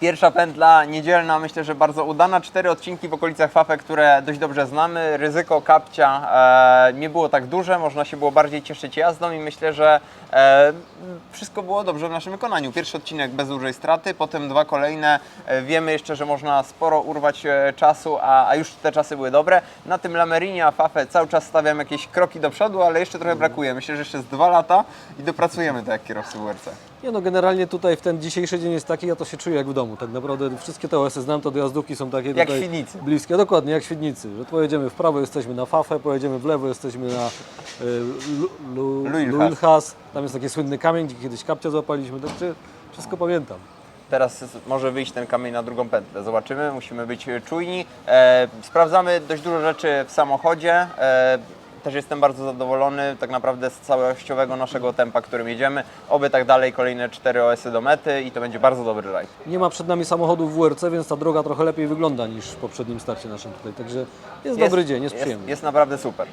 Pierwsza pętla niedzielna, myślę, że bardzo udana. Cztery odcinki w okolicach Fafy, które dość dobrze znamy. Ryzyko kapcia e, nie było tak duże, można się było bardziej cieszyć jazdą i myślę, że e, wszystko było dobrze w naszym wykonaniu. Pierwszy odcinek bez dużej straty, potem dwa kolejne. E, wiemy jeszcze, że można sporo urwać e, czasu, a, a już te czasy były dobre. Na tym Lamerinie, a Fafę cały czas stawiam jakieś kroki do przodu, ale jeszcze trochę brakuje. Myślę, że jeszcze z dwa lata i dopracujemy to jak kierowcy WRC. Nie no, generalnie tutaj w ten dzisiejszy dzień jest taki, ja to się czuję jak w domu. Tak naprawdę wszystkie te OS-y znam, to dojazdówki są takie Jak tutaj Świdnicy. bliskie. Dokładnie, jak Świdnicy. Że pojedziemy w prawo, jesteśmy na Fafę, pojedziemy w lewo, jesteśmy na y. Luilhas. Tam jest taki słynny kamień, gdzie kiedyś kapcia złapaliśmy. Także wszystko pamiętam. Teraz może wyjść ten kamień na drugą pętlę. Zobaczymy, musimy być czujni. E, sprawdzamy dość dużo rzeczy w samochodzie. E, też jestem bardzo zadowolony tak naprawdę z całościowego naszego tempa, którym jedziemy. Oby tak dalej, kolejne 4 OS-y do mety i to będzie bardzo dobry rajd. Nie ma przed nami samochodów WRC, więc ta droga trochę lepiej wygląda niż w poprzednim starcie naszym tutaj. Także jest, dobry dzień, jest, przyjemny. Jest naprawdę super.